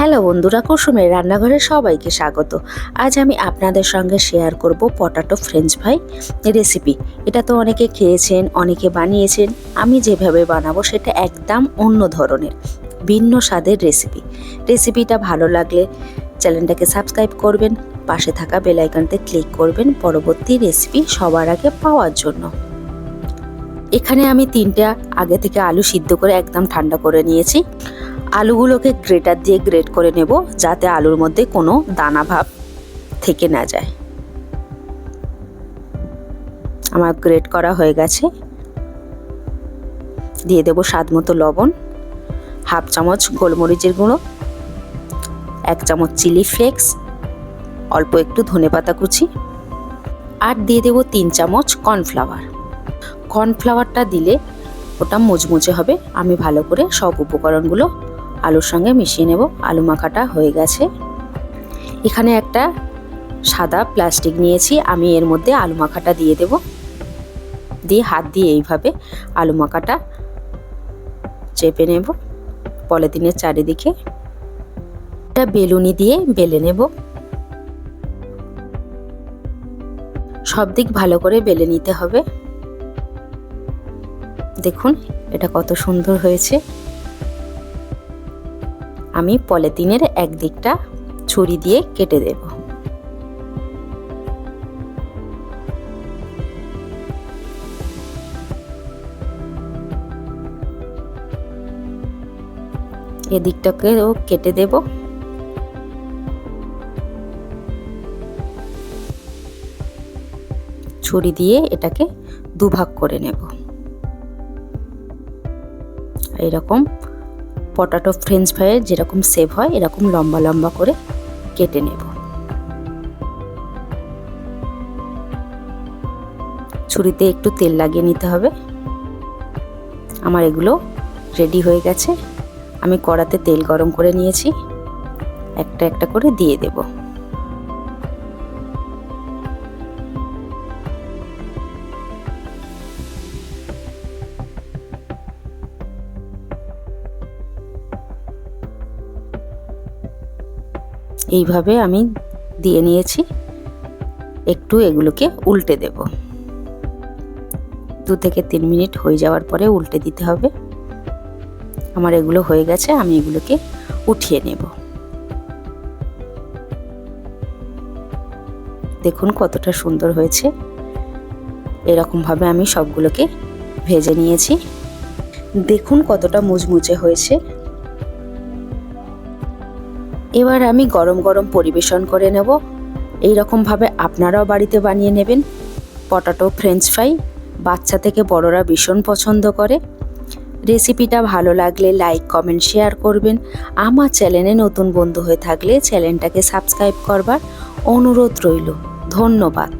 Hello বন্ধুরা, কুসুমের রান্নাঘরে সবাইকে স্বাগত। আজ আমি আপনাদের সঙ্গে শেয়ার করব পটাটো ফ্রেঞ্চ ফ্রাই রেসিপি এটা তো অনেকে খেয়েছেন, অনেকে বানিয়েছেন, আমি যেভাবে বানাবো সেটা একদম অন্য ধরনের, ভিন্ন স্বাদের রেসিপি রেসিপিটা ভালো লাগলে চ্যানেলটাকে সাবস্ক্রাইব করবেন, পাশে থাকা বেল আইকনতে ক্লিক করবেন পরবর্তী রেসিপি সবার আগে পাওয়ার জন্য। এখানে আমি তিনটা আগে থেকে আলু সিদ্ধ করে একদম ঠান্ডা করে নিয়েছি। আলুগুলোকে গ্রেটার দিয়ে গ্রেট করে নেব যাতে আলুর মধ্যে কোনো দানা ভাব থেকে না যায়। আমার গ্রেট করা হয়ে গেছে। দিয়ে দেব স্বাদ মতো লবণ, হাফ চামচ গোলমরিচের গুঁড়ো, এক চামচ চিলি ফ্লেক্স, অল্প একটু ধনে পাতা কুচি আর দিয়ে দেব তিন চামচ কর্নফ্লাওয়ার। কর্নফ্লাওয়ারটা দিলে ওটা মুচমুচে হবে। আমি ভালো করে সব উপকরণগুলো আলুর সঙ্গে মিশিয়ে নেব। আলু মাখাটা হয়ে গেছে। এখানে একটা সাদা প্লাস্টিক নিয়েছি। আমি এর মধ্যে আলু মাখাটা দিয়ে দেব। দিয়ে হাত দিয়ে এইভাবে আলু মাখাটা চেপে নেব। পলিথিনের চারিদিকে এটা বেলুনি দিয়ে বেলে নেব। সব দিক ভালো করে বেলে নিতে হবে। দেখুন, এটা কত সুন্দর হয়েছে। আমি পলিথিনের একদিকটা ছুরি দিয়ে কেটে দেব। এদিকটাকেও কেটে দেব। ছুরি দিয়ে এটাকে দুভাগ করে নেব। এরকম পটাটো ফ্রেঞ্চ ফ্রাইয়ের যেরকম সেভ হয়, এরকম লম্বা লম্বা করে কেটে নেব। ছুরিতে একটু তেল লাগিয়ে নিতে হবে। আমার এগুলো রেডি হয়ে গেছে। আমি কড়াতে তেল গরম করে নিয়েছি। একটা একটা করে দিয়ে দেবো। এইভাবে আমি দিয়ে নিয়েছি। একটু এগুলোকে উল্টে দেব। দু থেকে তিন মিনিট হয়ে যাওয়ার পরে উল্টে দিতে হবে। আমার এগুলো হয়ে গেছে, আমি এগুলোকে উঠিয়ে নেব। দেখুন কতটা সুন্দর হয়েছে। এরকমভাবে আমি সবগুলোকে ভেজে নিয়েছি। দেখুন কতটা মুচমুচে হয়েছে। এবার আমি গরম গরম পরিবেশন করে নেব। এইরকমভাবে আপনারাও বাড়িতে বানিয়ে নেবেন। পটাটো, ফ্রেঞ্চ ফ্রাই, বাচ্চা থেকে বড়রা ভীষণ পছন্দ করে। রেসিপিটা ভালো লাগলে লাইক, কমেন্ট, শেয়ার করবেন। আমার চ্যানেলে নতুন বন্ধু হয়ে থাকলে চ্যানেলটাকে সাবস্ক্রাইব করবার অনুরোধ রইল। ধন্যবাদ।